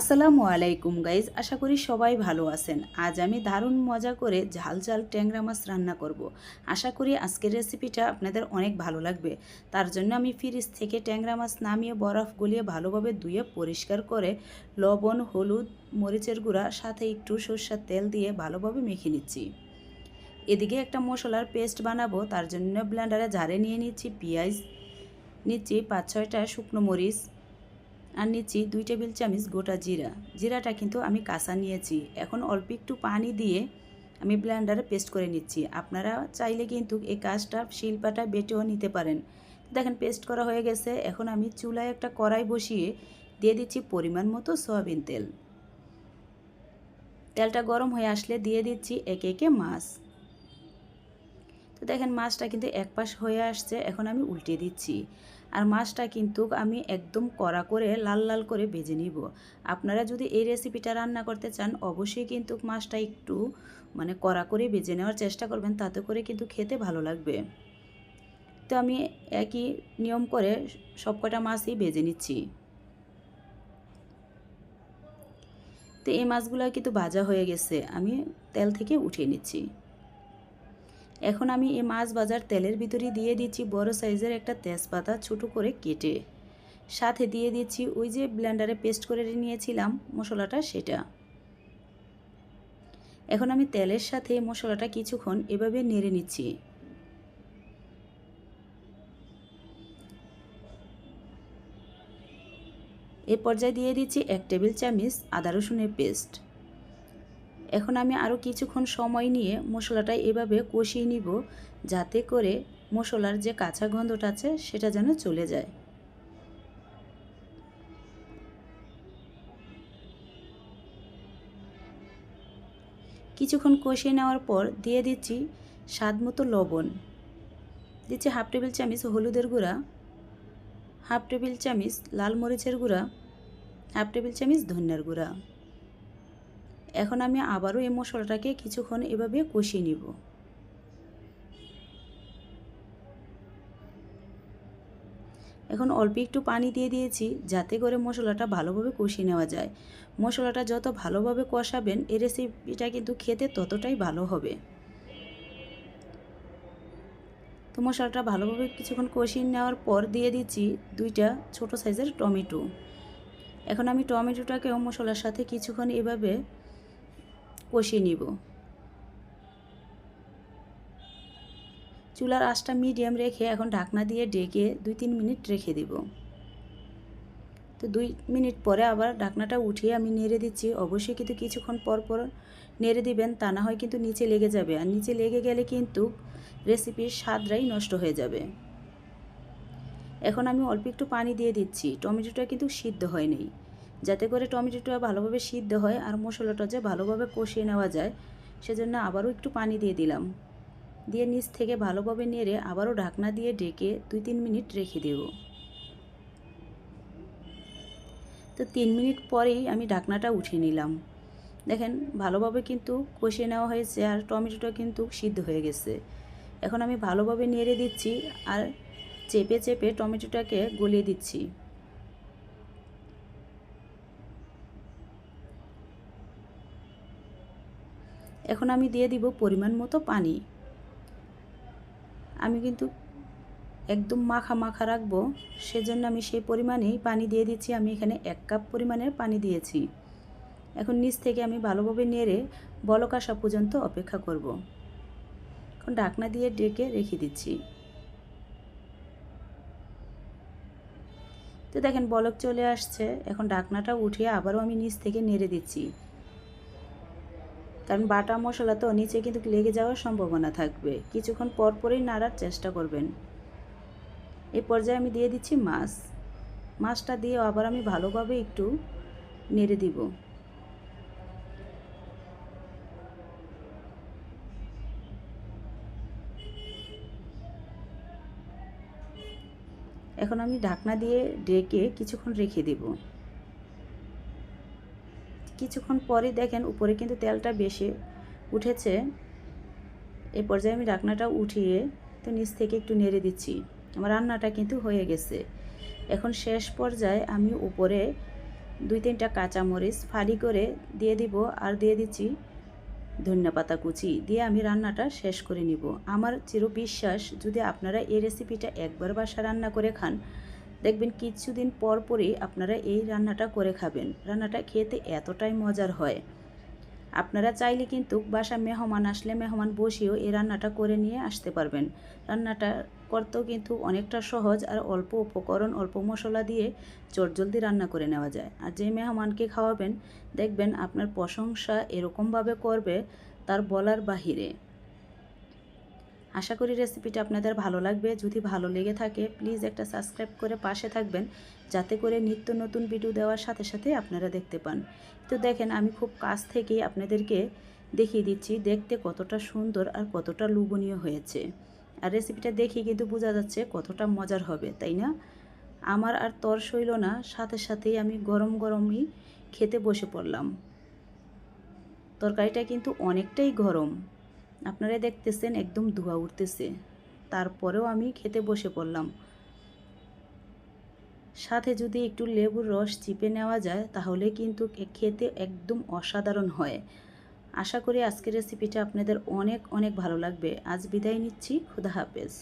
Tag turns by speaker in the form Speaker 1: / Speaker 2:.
Speaker 1: আসসালামু আলাইকুম গাইজ, আশা করি সবাই ভালো আছেন। আজ আমি দারুণ মজা করে ঝাল ঝাল ট্যাংরা মাছ রান্না করব। আশা করি আজকের রেসিপিটা আপনাদের অনেক ভালো লাগবে। তার জন্য আমি ফ্রিজ থেকে ট্যাংরা মাছ নামিয়ে বরফ গলিয়ে ভালোভাবে ধুয়ে পরিষ্কার করে লবণ, হলুদ, মরিচের গুঁড়া, সাথে একটু সর্ষার তেল দিয়ে ভালোভাবে মেখে নিচ্ছি। এদিকে একটা মশলার পেস্ট বানাবো, তার জন্য ব্লেন্ডারে ঝাড়ে নিয়ে নিচ্ছি পেঁয়াজ, নিচ্ছি পাঁচ ছয়টা শুকনো মরিচ আর নিচ্ছি দুই টেবিল চামচ গোটা জিরা। জিরাটা কিন্তু আমি কাঁচা নিয়েছি। এখন অল্প একটু পানি দিয়ে আমি ব্লেন্ডারে পেস্ট করে নিচ্ছি। আপনারা চাইলে কিন্তু এই কাজটা শিল্পাটা বেটেও নিতে পারেন। দেখেন পেস্ট করা হয়ে গেছে। এখন আমি চুলায় একটা কড়াই বসিয়ে দিয়ে দিচ্ছি পরিমাণ মতো সয়াবিন তেল। তেলটা গরম হয়ে আসলে দিয়ে দিচ্ছি একে একে মাছ। তো দেখেন, মাছটা কিন্তু এক পাশ হয়ে আসছে। এখন আমি উল্টে দিচ্ছি। আর মাছটা কিন্তু আমি একদম কড়া করে লাল লাল করে ভেজে নিব। আপনারা যদি এই রেসিপিটা রান্না করতে চান, অবশ্যই কিন্তু মাছটা একটু মানে কড়া করে ভেজে নেওয়ার চেষ্টা করবেন, তাতে করে কিন্তু খেতে ভালো লাগবে। তো আমি একই নিয়ম করে সবকটা মাছই ভেজে নিচ্ছি। তো এই মাছগুলো কিন্তু ভাজা হয়ে গেছে, আমি তেল থেকে উঠিয়ে নিচ্ছি। এখন আমি এই মাছ বাজার তেলের ভিতরে দিয়ে দিচ্ছি বড় সাইজের একটা তেজপাতা ছোটো করে কেটে। সাথে দিয়ে দিচ্ছি ওই যে ব্লেন্ডারে পেস্ট করে নিয়েছিলাম মশলাটা, সেটা। এখন আমি তেলের সাথে মশলাটা কিছুক্ষণ এভাবে নেড়ে নিচ্ছি। এ পর্যায়ে দিয়ে দিচ্ছি এক টেবিল চামচ আদা রসুনের পেস্ট। এখন আমি আরও কিছুক্ষণ সময় নিয়ে মশলাটা এভাবে কষিয়ে নিব, যাতে করে মশলার যে কাঁচা গন্ধটা আছে সেটা যেন চলে যায়। কিছুক্ষণ কষিয়ে নেওয়ার পর দিয়ে দিচ্ছি স্বাদ মতো লবণ। দিচ্ছি হাফ টেবিল চামচ হলুদের গুঁড়া, হাফ টেবিল চামচ লাল মরিচের গুঁড়া, হাফ টেবিল চামচ ধনিয়ার গুঁড়া। এখন আমি আবারও এই মশলাটাকে কিছুক্ষণ এভাবে কষিয়ে নিব। এখন অল্প একটু পানি দিয়ে দিয়েছি যাতে করে মশলাটা ভালোভাবে কষিয়ে নেওয়া যায়। মশলাটা যত ভালোভাবে কষাবেন, এই রেসিপিটা কিন্তু খেতে ততটাই ভালো হবে। তো মশলাটা ভালোভাবে কিছুক্ষণ কষিয়ে নেওয়ার পর দিয়ে দিচ্ছি দুইটা ছোট সাইজের টমেটো। এখন আমি টমেটোটাকেও মশলার সাথে কিছুক্ষণ এভাবে কষিয়ে নিব। চুলার আঁচটা মিডিয়াম রেখে এখন ঢাকনা দিয়ে ডেকে দুই তিন মিনিট রেখে দিব। তো দুই মিনিট পরে আবার ঢাকনাটা উঠিয়ে আমি নেড়ে দিচ্ছি। অবশ্যই কিন্তু কিছুক্ষণ পর পর নেড়ে দিবেন, তা না হয় কিন্তু নিচে লেগে যাবে। আর নিচে লেগে গেলে কিন্তু রেসিপির স্বাদটাই নষ্ট হয়ে যাবে। এখন আমি অল্প একটু পানি দিয়ে দিচ্ছি। টমেটোটা কিন্তু সিদ্ধ হয়নি। যাতে করে টমেটোটা ভালোভাবে সিদ্ধ হয় আর মশলাটা যে ভালোভাবে কষিয়ে নেওয়া যায়, সেজন্য আবারও একটু পানি দিয়ে দিলাম। দিয়ে নিচ থেকে ভালোভাবে নেড়ে আবারও ঢাকনা দিয়ে ডেকে দুই তিন মিনিট রেখে দেব। তো তিন মিনিট পরেই আমি ঢাকনাটা উঠিয়ে নিলাম। দেখেন, ভালোভাবে কিন্তু কষিয়ে নেওয়া হয়েছে আর টমেটোটা কিন্তু সিদ্ধ হয়ে গেছে। এখন আমি ভালোভাবে নেড়ে দিচ্ছি আর চেপে চেপে টমেটোটাকে গলিয়ে দিচ্ছি। এখন আমি দিয়ে দিব পরিমাণ মতো পানি। আমি কিন্তু একদম মাখা মাখা রাখব, সেজন্য আমি সেই পরিমাণেই পানি দিয়ে দিচ্ছি। আমি এখানে এক কাপ পরিমাণের পানি দিয়েছি। এখন নিচ থেকে আমি ভালোভাবে নেড়ে বলক আসা পর্যন্ত অপেক্ষা করব। এখন ঢাকনা দিয়ে ডেকে রেখে দিচ্ছি। তো দেখেন বলক চলে আসছে। এখন ঢাকনাটা উঠিয়ে আবারও আমি নিচ থেকে নেড়ে দিচ্ছি। কারণ বাটা মশলা তো নিচে কিন্তু লেগে যাওয়ার সম্ভাবনা থাকবে। কিছুক্ষণ পর পরই নাড়ার চেষ্টা করবেন। এই পর্যায়ে আমি দিয়ে দিচ্ছি মাছ। মাছটা দিয়ে আবার আমি ভালোভাবে একটু নেড়ে দিব। এখন আমি ঢাকনা দিয়ে ডেকে কিছুক্ষণ রেখে দেবো। কিছুক্ষণ পরে দেখেন উপরে কিন্তু তেলটা বেশি উঠেছে। এই পর্যায়ে আমি ঢাকনাটা উঠিয়ে তো নিচ থেকে একটু নেড়ে দিচ্ছি। আমার রান্নাটা কিন্তু হয়ে গেছে। এখন শেষ পর্যায়ে আমি উপরে দুই তিনটা কাঁচামরিচ ফালি করে দিয়ে দিব আর দিয়ে দিচ্ছি ধনিয়া পাতা কুচি। দিয়ে আমি রান্নাটা শেষ করে নিব। আমার চির বিশ্বাস যদি আপনারা এই রেসিপিটা একবার বাসা রান্না করে খান দেখবেন কিছুদিন পর পরই আপনারা এই রান্নাটা করে খাবেন। রান্নাটা খেতে এতটাই মজার হয়। আপনারা চাইলে কিন্তু বাসা মেহমান আসলে মেহমান বসিয়েও এই রান্নাটা করে নিয়ে আসতে পারবেন। রান্নাটা করতেও কিন্তু অনেকটা সহজ আর অল্প উপকরণ, অল্প মশলা দিয়ে চটজলদি রান্না করে নেওয়া যায়। আর যে মেহমানকে খাওয়াবেন, দেখবেন আপনার প্রশংসা এরকমভাবে করবে তার বলার বাহিরে। আশা করি রেসিপিটা আপনাদের ভালো লাগবে। যদি ভালো লেগে থাকে প্লিজ একটা সাবস্ক্রাইব করে পাশে থাকবেন, যাতে করে নিত্য নতুন ভিডিও দেওয়ার সাথে সাথে আপনারা দেখতে পান। তো দেখেন, আমি খুব কাছ থেকেই আপনাদেরকে দেখিয়ে দিচ্ছি, দেখতে কতটা সুন্দর আর কতটা লোভনীয় হয়েছে। আর রেসিপিটা দেখে কিন্তু বোঝা যাচ্ছে কতটা মজার হবে, তাই না? আমার আর তর সইল না, সাথে সাথেই আমি গরম গরমই খেতে বসে পড়লাম। তরকারিটা কিন্তু অনেকটাই গরম। আপনারা দেখতেছেন, একদম ধোয়া উঠতেছে। তারপরেও আমি খেতে বসে পড়লাম। সাথে যদি একটু লেবুর রস চিপে নেওয়া যায়, তাহলে কিন্তু খেতে একদম অসাধারণ হয়। আশা করি আজকের রেসিপিটা আপনাদের অনেক অনেক ভালো লাগবে। আজ বিদায় নিচ্ছি। খুদা হাফেজ।